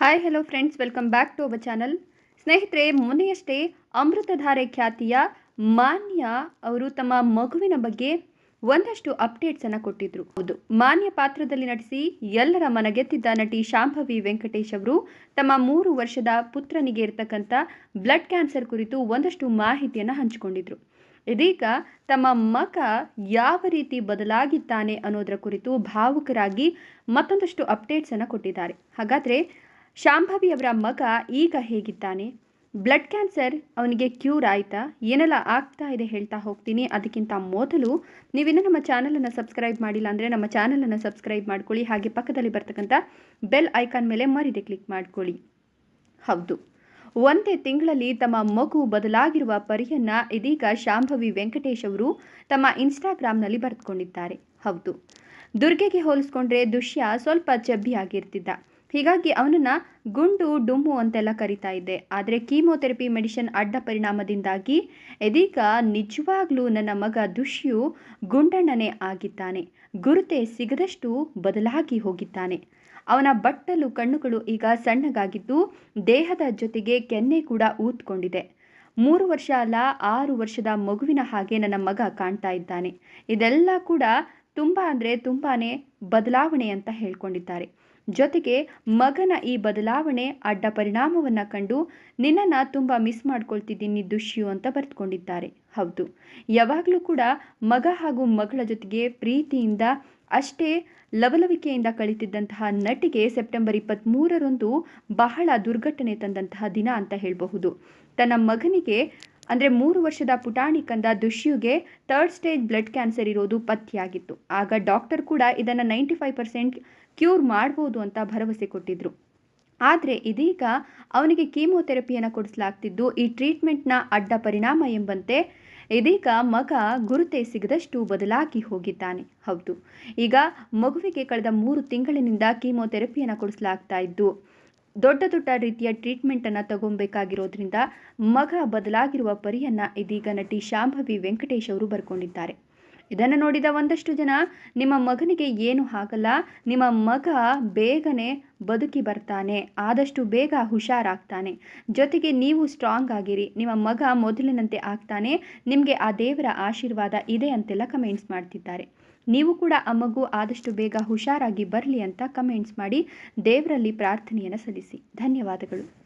Hi hello friends welcome back to our channel ಸ್ನೇಹಿತರೆ, ಮೊನ್ನೆಯಷ್ಟೇ ಅಮೃತಧಾರೆ ಖ್ಯಾತಿಯ ಮಾನ್ಯ ಅವರು ತಮ್ಮ ಮಗುವಿನ ಬಗ್ಗೆ ಒಂದಷ್ಟು ಅಪ್ಡೇಟ್ಸ್ ಅಪ್ಡೇಟ್ಸನ್ನು ಕೊಟ್ಟಿದ್ರು. ಹೌದು. ಮಾನ್ಯ ಪಾತ್ರದಲ್ಲಿ ನಟಿಸಿ ಎಲ್ಲರ ಮನಗೆತ್ತಿದ್ದ ನಟಿ ಶಾಂಭವಿ ವೆಂಕಟೇಶ್ ಅವರು ತಮ್ಮ ಮೂರು ವರ್ಷದ ಪುತ್ರನಿಗೆ ಇರತಕ್ಕಂಥ ಬ್ಲಡ್ ಕ್ಯಾನ್ಸರ್ ಕುರಿತು ಒಂದಷ್ಟು ಮಾಹಿತಿಯನ್ನು ಹಂಚಿಕೊಂಡಿದ್ರು. ಇದೀಗ ತಮ್ಮ ಮಗ ಯಾವ ರೀತಿ ಬದಲಾಗಿದ್ದಾನೆ ಅನ್ನೋದರ ಕುರಿತು ಭಾವುಕರಾಗಿ ಮತ್ತೊಂದಷ್ಟು ಅಪ್ಡೇಟ್ಸ್ ಅನ್ನು ಕೊಟ್ಟಿದ್ದಾರೆ. ಹಾಗಾದರೆ ಶಾಂಭವಿ ಅವರ ಮಗ ಈಗ ಹೇಗಿದ್ದಾನೆ? ಬ್ಲಡ್ ಕ್ಯಾನ್ಸರ್, ಅವನಿಗೆ ಕ್ಯೂರ್ ಆಯಿತಾ? ಏನೆಲ್ಲ ಆಗ್ತಾ ಇದೆ ಹೇಳ್ತಾ ಹೋಗ್ತೀನಿ. ಅದಕ್ಕಿಂತ ಮೊದಲು ನೀವಿನ್ನೂ ನಮ್ಮ ಚಾನಲನ್ನು ಸಬ್ಸ್ಕ್ರೈಬ್ ಮಾಡಿಲ್ಲ ಅಂದರೆ ನಮ್ಮ ಚಾನಲನ್ನು ಸಬ್ಸ್ಕ್ರೈಬ್ ಮಾಡ್ಕೊಳ್ಳಿ. ಹಾಗೆ ಪಕ್ಕದಲ್ಲಿ ಬರ್ತಕ್ಕಂಥ ಬೆಲ್ ಐಕಾನ್ ಮೇಲೆ ಮರಿದೆ ಕ್ಲಿಕ್ ಮಾಡ್ಕೊಳ್ಳಿ. ಹೌದು. ಒಂದೇ ತಿಂಗಳಲ್ಲಿ ತಮ್ಮ ಮಗು ಬದಲಾಗಿರುವ ಪರಿಯನ್ನ ಇದೀಗ ಶಾಂಭವಿ ವೆಂಕಟೇಶ್ ಅವರು ತಮ್ಮ ಇನ್ಸ್ಟಾಗ್ರಾಮ್ನಲ್ಲಿ ಬರೆದುಕೊಂಡಿದ್ದಾರೆ. ಹೌದು. ದುರ್ಗೆಗೆ ಹೋಲಿಸ್ಕೊಂಡ್ರೆ ದುಷ್ಯ ಸ್ವಲ್ಪ ಚಬ್ಬಿಯಾಗಿರ್ತಿದ್ದ ಹೀಗಾಗಿ ಅವನನ್ನು ಗುಂಡು, ಡುಮ್ಮು ಅಂತೆಲ್ಲ ಕರಿತಾ ಇದ್ದೆ. ಆದರೆ ಕೀಮೋಥೆರಪಿ ಮೆಡಿಸಿನ್ ಅಡ್ಡ ಪರಿಣಾಮದಿಂದಾಗಿ ಇದೀಗ ನಿಜವಾಗ್ಲೂ ನನ್ನ ಮಗ ದುಷ್ಯು ಗುಂಡಣ್ಣನೇ ಆಗಿದ್ದಾನೆ. ಗುರುತೆ ಸಿಗದಷ್ಟು ಬದಲಾಗಿ ಹೋಗಿದ್ದಾನೆ. ಅವನ ಬಟ್ಟಲು ಕಣ್ಣುಗಳು ಈಗ ಸಣ್ಣಗಾಗಿದ್ದು ದೇಹದ ಜೊತೆಗೆ ಕೆನ್ನೆ ಕೂಡ ಊತ್ಕೊಂಡಿದೆ ಮೂರು ವರ್ಷ ಅಲ್ಲ, ಆರು ವರ್ಷದ ಮಗುವಿನ ಹಾಗೆ ನನ್ನ ಮಗ ಕಾಣ್ತಾ ಇದ್ದಾನೆ. ಇದೆಲ್ಲ ಕೂಡ ತುಂಬ ಅಂದರೆ ತುಂಬಾ ಬದಲಾವಣೆ ಅಂತ ಹೇಳ್ಕೊಂಡಿದ್ದಾರೆ. ಜೊತೆಗೆ ಮಗನ ಈ ಬದಲಾವಣೆ ಅಡ್ಡ ಪರಿಣಾಮವನ್ನು ಕಂಡು ನಿನ್ನನ್ನು ತುಂಬ ಮಿಸ್ ಮಾಡ್ಕೊಳ್ತಿದ್ದೀನಿ ದುಷ್ಯು ಅಂತ ಬರೆದುಕೊಂಡಿದ್ದಾರೆ. ಹೌದು. ಯಾವಾಗಲೂ ಕೂಡ ಮಗ ಹಾಗೂ ಮಗಳ ಜೊತೆಗೆ ಪ್ರೀತಿಯಿಂದ ಅಷ್ಟೇ ಲವಲವಿಕೆಯಿಂದ ಕಳಿತಿದ್ದಂತಹ ನಟಿಗೆ ಸೆಪ್ಟೆಂಬರ್ ಇಪ್ಪತ್ತ್ಮೂರರಂದು ಬಹಳ ದುರ್ಘಟನೆ ತಂದಂತಹ ದಿನ ಅಂತ ಹೇಳಬಹುದು. ತನ್ನ ಮಗನಿಗೆ ಅಂದರೆ ಮೂರು ವರ್ಷದ ಪುಟಾಣಿ ಕಂದ ದುಷ್ಯುಗೆ ಥರ್ಡ್ ಸ್ಟೇಜ್ ಬ್ಲಡ್ ಕ್ಯಾನ್ಸರ್ ಇರೋದು ಪತ್ತೆಯಾಗಿತ್ತು. ಆಗ ಡಾಕ್ಟರ್ ಕೂಡ ಇದನ್ನು ನೈಂಟಿ ಫೈವ್ ಪರ್ಸೆಂಟ್ ಕ್ಯೂರ್ ಮಾಡ್ಬೋದು ಅಂತ ಭರವಸೆ ಕೊಟ್ಟಿದ್ರು. ಆದರೆ ಇದೀಗ ಅವನಿಗೆ ಕೀಮೋಥೆರಪಿಯನ್ನು ಕೊಡಿಸಲಾಗ್ತಿದ್ದು ಈ ಟ್ರೀಟ್ಮೆಂಟ್ನ ಅಡ್ಡ ಪರಿಣಾಮ ಎಂಬಂತೆ ಇದೀಗ ಮಗ ಗುರುತೆ ಸಿಗದಷ್ಟು ಬದಲಾಗಿ ಹೋಗಿದ್ದಾನೆ. ಹೌದು. ಈಗ ಮಗುವಿಗೆ ಕಳೆದ ಮೂರು ತಿಂಗಳಿನಿಂದ ಕೀಮೋಥೆರಪಿಯನ್ನು ಕೊಡಿಸಲಾಗ್ತಾ ಇದ್ದು ದೊಡ್ಡ ದೊಡ್ಡ ರೀತಿಯ ಟ್ರೀಟ್ಮೆಂಟನ್ನು ತಗೊಬೇಕಾಗಿರೋದ್ರಿಂದ ಮಗ ಬದಲಾಗಿರುವ ಪರಿಯನ್ನು ಇದೀಗ ನಟಿ ಶಾಂಭವಿ ವೆಂಕಟೇಶ್ ಅವರು ಬರ್ಕೊಂಡಿದ್ದಾರೆ. ಇದನ್ನು ನೋಡಿದ ಒಂದಷ್ಟು ಜನ, ನಿಮ್ಮ ಮಗನಿಗೆ ಏನು ಆಗಲ್ಲ ನಿಮ್ಮ ಮಗ ಬೇಗನೆ ಬದುಕಿ ಬರ್ತಾನೆ, ಆದಷ್ಟು ಬೇಗ ಹುಷಾರಾಗ್ತಾನೆ. ಜೊತೆಗೆ ನೀವು ಸ್ಟ್ರಾಂಗ್ ಆಗಿರಿ, ನಿಮ್ಮ ಮಗ ಮೊದಲಿನಂತೆ ಆಗ್ತಾನೆ, ನಿಮಗೆ ಆ ದೇವರ ಆಶೀರ್ವಾದ ಇದೆ ಅಂತೆಲ್ಲ ಕಮೆಂಟ್ಸ್ ಮಾಡ್ತಿದ್ದಾರೆ. ನೀವು ಕೂಡ ಆ ಮಗು ಆದಷ್ಟು ಬೇಗ ಹುಷಾರಾಗಿ ಬರಲಿ ಅಂತ ಕಮೆಂಟ್ಸ್ ಮಾಡಿ ದೇವರಲ್ಲಿ ಪ್ರಾರ್ಥನೆಯನ್ನು ಸಲ್ಲಿಸಿ. ಧನ್ಯವಾದಗಳು.